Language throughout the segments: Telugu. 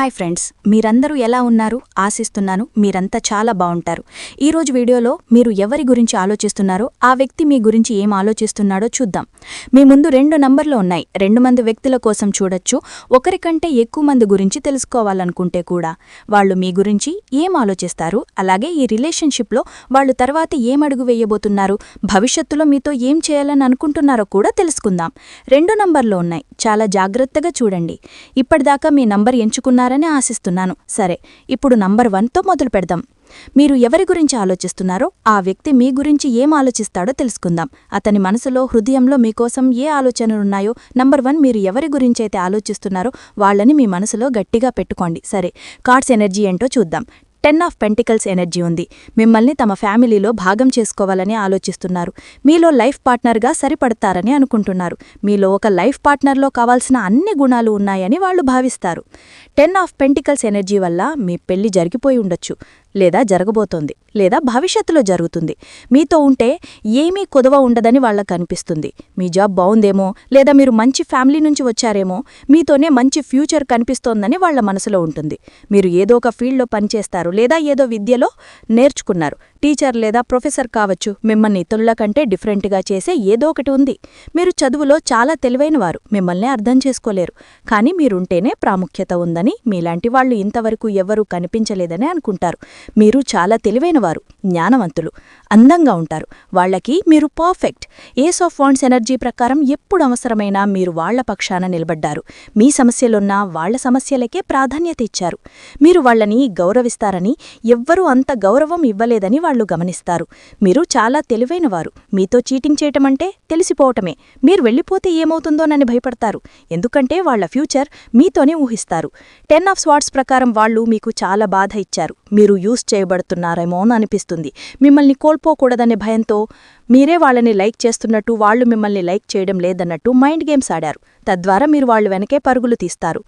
హాయ్ ఫ్రెండ్స్ మీరందరూ ఎలా ఉన్నారు? ఆశిస్తున్నాను మీరంతా చాలా బావుంటారు. ఈరోజు వీడియోలో మీరు ఎవరి గురించి ఆలోచిస్తున్నారో ఆ వ్యక్తి మీ గురించి ఏం ఆలోచిస్తున్నాడో చూద్దాం. మీ ముందు రెండు నంబర్లు ఉన్నాయి. రెండు మంది వ్యక్తుల కోసం చూడొచ్చు. ఒకరికంటే ఎక్కువ మంది గురించి తెలుసుకోవాలనుకుంటే కూడా వాళ్ళు మీ గురించి ఏం ఆలోచిస్తారు? అలాగే ఈ రిలేషన్షిప్లో వాళ్ళు తర్వాత ఏం అడుగు వేయబోతున్నారు? భవిష్యత్తులో మీతో ఏం చేయాలని అనుకుంటున్నారో కూడా తెలుసుకుందాం. రెండు నంబర్లు ఉన్నాయి. చాలా జాగ్రత్తగా చూడండి. ఇప్పటిదాకా మీ నంబర్ చేస్తారని ఆశిస్తున్నాను. సరే ఇప్పుడు నంబర్ వన్తో మొదలు పెడదాం. మీరు ఎవరి గురించి ఆలోచిస్తున్నారో ఆ వ్యక్తి మీ గురించి ఏం ఆలోచిస్తాడో తెలుసుకుందాం. అతని మనసులో హృదయంలో మీకోసం ఏ ఆలోచనలున్నాయో నంబర్ వన్ మీరు ఎవరి గురించి అయితే ఆలోచిస్తున్నారో వాళ్ళని మీ మనసులో గట్టిగా పెట్టుకోండి. సరే కార్డ్స్ ఎనర్జీ ఏంటో చూద్దాం. టెన్ ఆఫ్ పెంటికల్స్ ఎనర్జీ ఉంది. మిమ్మల్ని తమ ఫ్యామిలీలో భాగం చేసుకోవాలని ఆలోచిస్తున్నారు. మీలో లైఫ్ పార్ట్నర్గా సరిపడతారని అనుకుంటున్నారు. మీలో ఒక లైఫ్ పార్ట్నర్లో కావాల్సిన అన్ని గుణాలు ఉన్నాయని వాళ్ళు భావిస్తారు. టెన్ ఆఫ్ పెంటికల్స్ ఎనర్జీ వల్ల మీ పెళ్ళి జరిగిపోయి ఉండొచ్చు. లేదా జరగబోతోంది లేదా భవిష్యత్తులో జరుగుతుంది. మీతో ఉంటే ఏమీ కొదవ ఉండదని వాళ్ళకు అనిపిస్తుంది. మీ జాబ్ బావుందేమో లేదా మీరు మంచి ఫ్యామిలీ నుంచి వచ్చారేమో మీతోనే మంచి ఫ్యూచర్ కనిపిస్తోందని వాళ్ళ మనసులో ఉంటుంది. మీరు ఏదో ఒక ఫీల్డ్లో పనిచేస్తారు లేదా ఏదో విద్యలో నేర్చుకున్నారు. టీచర్ లేదా ప్రొఫెసర్ కావచ్చు. మిమ్మల్ని ఇతరుల కంటే డిఫరెంట్గా చేసే ఏదో ఒకటి ఉంది. మీరు చదువులో చాలా తెలివైనవారు మిమ్మల్ని అర్థం చేసుకోలేరు. కానీ మీరుంటేనే ప్రాముఖ్యత ఉందని మీలాంటి వాళ్ళు ఇంతవరకు ఎవ్వరూ కనిపించలేదని అనుకుంటారు. మీరు చాలా తెలివైనవారు జ్ఞానవంతులు అందంగా ఉంటారు. వాళ్ళకి మీరు perfect. Ace of wands energy ప్రకారం ఎప్పుడు అవసరమైనా మీరు వాళ్ళ పక్షాన నిలబడ్డారు. మీ సమస్యలున్నా వాళ్ళ సమస్యలకే ప్రాధాన్యత ఇచ్చారు. మీరు వాళ్ళని గౌరవిస్తారని ఎవ్వరూ అంత గౌరవం ఇవ్వలేదని వాళ్ళు గమనిస్తారు. మీరు చాలా తెలివైనవారు. మీతో చీటింగ్ చేయటమంటే తెలిసిపోవటమే. మీరు వెళ్ళిపోతే ఏమవుతుందోనని భయపడతారు. ఎందుకంటే వాళ్ళ ఫ్యూచర్ మీతోనే ఊహిస్తారు. టెన్ ఆఫ్ స్వాట్స్ ప్రకారం వాళ్ళు మీకు చాలా బాధ ఇచ్చారు. మీరు యూస్ చేయబడుతున్నారేమో అని అనిపిస్తుంది. మిమ్మల్ని కోల్పోకూడదనే భయంతో మీరే వాళ్ళని లైక్ చేస్తున్నట్టు వాళ్ళు మిమ్మల్ని లైక్ చేయడం లేదన్నట్టు మైండ్ గేమ్స్ ఆడారు. తద్వారా మీరు వాళ్ళు వెనకే పరుగులు తీస్తారు.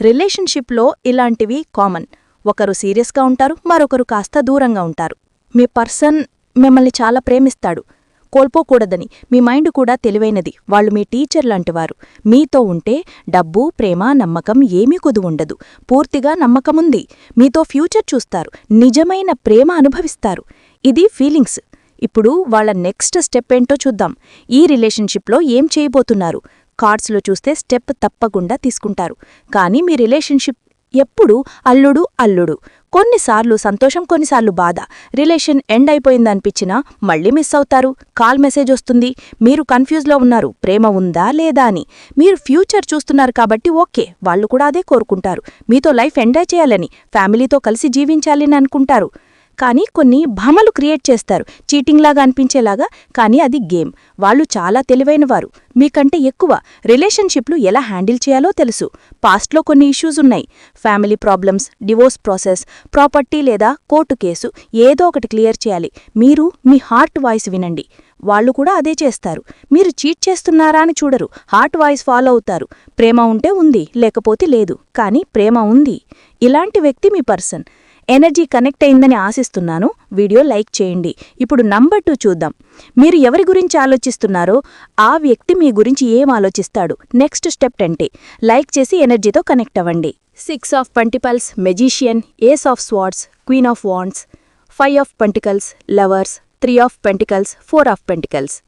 రిలేషన్షిప్లో ఇలాంటివి కామన్. ఒకరు సీరియస్గా ఉంటారు మరొకరు కాస్త దూరంగా ఉంటారు. మీ పర్సన్ మిమ్మల్ని చాలా ప్రేమిస్తాడు. కోల్పోకూడదని. మీ మైండ్ కూడా తెలివైనది. వాళ్ళు మీ టీచర్ లాంటివారు మీతో ఉంటే డబ్బు ప్రేమ నమ్మకం ఏమీ ఉండదు పూర్తిగా నమ్మకముంది. మీతో ఫ్యూచర్ చూస్తారు. నిజమైన ప్రేమ అనుభవిస్తారు. ఇది ఫీలింగ్స్. ఇప్పుడు వాళ్ళ నెక్స్ట్ స్టెప్ ఏంటో చూద్దాం. ఈ రిలేషన్షిప్లో ఏం చేయబోతున్నారు? కార్డ్స్లో చూస్తే స్టెప్ తప్పకుండా తీసుకుంటారు. కానీ మీ రిలేషన్షిప్ ఎప్పుడు అల్లుడు అల్లుడు. కొన్నిసార్లు సంతోషం కొన్నిసార్లు బాధ. రిలేషన్ ఎండ్ అయిపోయిందనిపించినా మళ్ళీ మిస్ అవుతారు. కాల్ మెసేజ్ వస్తుంది. మీరు కన్ఫ్యూజ్లో ఉన్నారు. ప్రేమ ఉందా లేదా అని. మీరు ఫ్యూచర్ చూస్తున్నారు కాబట్టి ఓకే. వాళ్ళు కూడా అదే కోరుకుంటారు. మీతో లైఫ్ ఎంజాయ్ చేయాలని ఫ్యామిలీతో కలిసి జీవించాలని అనుకుంటారు. కానీ కొన్ని భ్రమలు క్రియేట్ చేస్తారు. చీటింగ్లాగా అనిపించేలాగా కానీ అది గేమ్. వాళ్ళు చాలా తెలివైనవారు మీకంటే ఎక్కువ రిలేషన్షిప్లు ఎలా హ్యాండిల్ చేయాలో తెలుసు. పాస్ట్లో కొన్ని ఇష్యూస్ ఉన్నాయి. Family problems divorce process property లేదా కోర్టు కేసు ఏదో ఒకటి క్లియర్ చేయాలి. మీరు మీ హార్ట్ వాయిస్ వినండి. వాళ్ళు కూడా అదే చేస్తారు. మీరు చీట్ చేస్తున్నారా అని చూడరు. హార్ట్ వాయిస్ ఫాలో అవుతారు. ప్రేమ ఉంటే ఉంది లేకపోతే లేదు. కానీ ప్రేమ ఉంది. ఇలాంటి వ్యక్తి మీ పర్సన్. ఎనర్జీ కనెక్ట్ అయిందని ఆశిస్తున్నాను. వీడియో లైక్ చేయండి. ఇప్పుడు నంబర్ టూ చూద్దాం. మీరు ఎవరి గురించి ఆలోచిస్తున్నారో ఆ వ్యక్తి మీ గురించి ఏం ఆలోచిస్తాడు? నెక్స్ట్ స్టెప్ అంటే లైక్ చేసి ఎనర్జీతో కనెక్ట్ అవ్వండి. Six of pentacles magician ace of swords queen of wands five of pentacles lovers three of pentacles four of pentacles.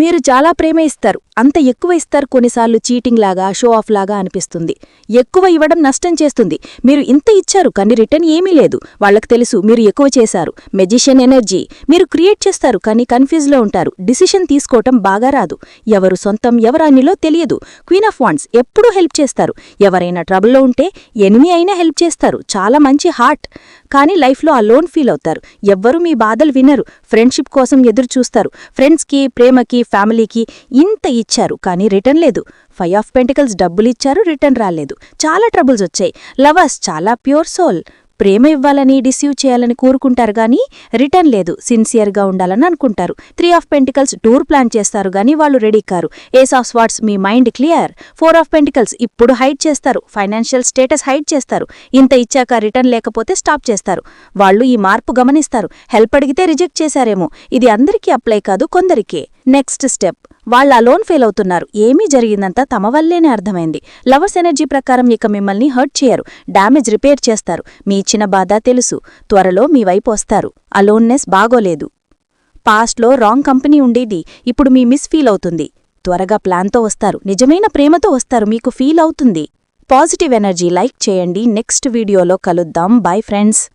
మీరు చాలా ప్రేమ ఇస్తారు. అంత ఎక్కువ ఇస్తారు కొన్నిసార్లు చీటింగ్ లాగా షో ఆఫ్ లాగా అనిపిస్తుంది. ఎక్కువ ఇవ్వడం నష్టం చేస్తుంది. మీరు ఇంత ఇచ్చారు కానీ రిటర్న్ ఏమీ లేదు. వాళ్ళకు తెలుసు మీరు ఎక్కువ చేశారు. Magician energy. మీరు క్రియేట్ చేస్తారు కానీ కన్ఫ్యూజ్లో ఉంటారు. డిసిషన్ తీసుకోవటం బాగా రాదు. ఎవరు సొంతం ఎవరానిలో తెలియదు. క్వీన్ ఆఫ్ వాండ్స్ ఎప్పుడూ హెల్ప్ చేస్తారు. ఎవరైనా ట్రబుల్లో ఉంటే ఎనిమి అయినా హెల్ప్ చేస్తారు. చాలా మంచి హార్ట్. కానీ లైఫ్లో అలోన్ ఫీల్ అవుతారు. ఎవ్వరూ మీ బాధలు వినరు. ఫ్రెండ్షిప్ కోసం ఎదురు చూస్తారు ఫ్రెండ్స్కి ప్రేమకి ఫ్యామిలీకి ఇంత ఇచ్చారు కానీ రిటర్న్ లేదు. ఫైవ్ ఆఫ్ పెంటికల్స్ డబ్బులిచ్చారు రిటర్న్ రాలేదు. చాలా ట్రబుల్స్ వచ్చాయి. లవర్స్ చాలా ప్యూర్ సోల్. ప్రేమ ఇవ్వాలని డిసీవ్ చేయాలని కోరుకుంటారు గాని రిటర్న్ లేదు. సిన్సియర్గా ఉండాలని అనుకుంటారు. Three of pentacles tour plan చేస్తారు గాని వాళ్ళు రెడీ కారు. Ace of swords me mind clear? Four of pentacles ఇప్పుడు హైడ్ చేస్తారు. ఫైనాన్షియల్ స్టేటస్ హైడ్ చేస్తారు. ఇంత ఇచ్చాక రిటర్న్ లేకపోతే స్టాప్ చేస్తారు. వాళ్ళు ఈ మార్పు గమనిస్తారు. హెల్ప్ అడిగితే రిజెక్ట్ చేశారేమో. ఇది అందరికీ అప్లై కాదు కొందరికే. Next step. వాళ్ళ లోన్ ఫెయిల్ అవుతున్నారు. ఏమీ జరిగిందంతా తమ వల్లేనే అర్థమైంది. లవర్స్ ఎనర్జీ ప్రకారం ఇక మిమ్మల్ని హర్ట్ చేయరు. డ్యామేజ్ రిపేర్ చేస్తారు. మీ ఇచ్చిన బాధ తెలుసు. త్వరలో మీ వైపు వస్తారు. అలోన్నెస్ బాగోలేదు. పాస్ట్లో రాంగ్ కంపెనీ ఉండేది. ఇప్పుడు మీ మిస్ ఫీల్ అవుతుంది. త్వరగా ప్లాన్తో వస్తారు. నిజమైన ప్రేమతో వస్తారు. మీకు ఫీల్ అవుతుంది. పాజిటివ్ ఎనర్జీ లైక్ చేయండి. నెక్స్ట్ వీడియోలో కలుద్దాం. Bye friends.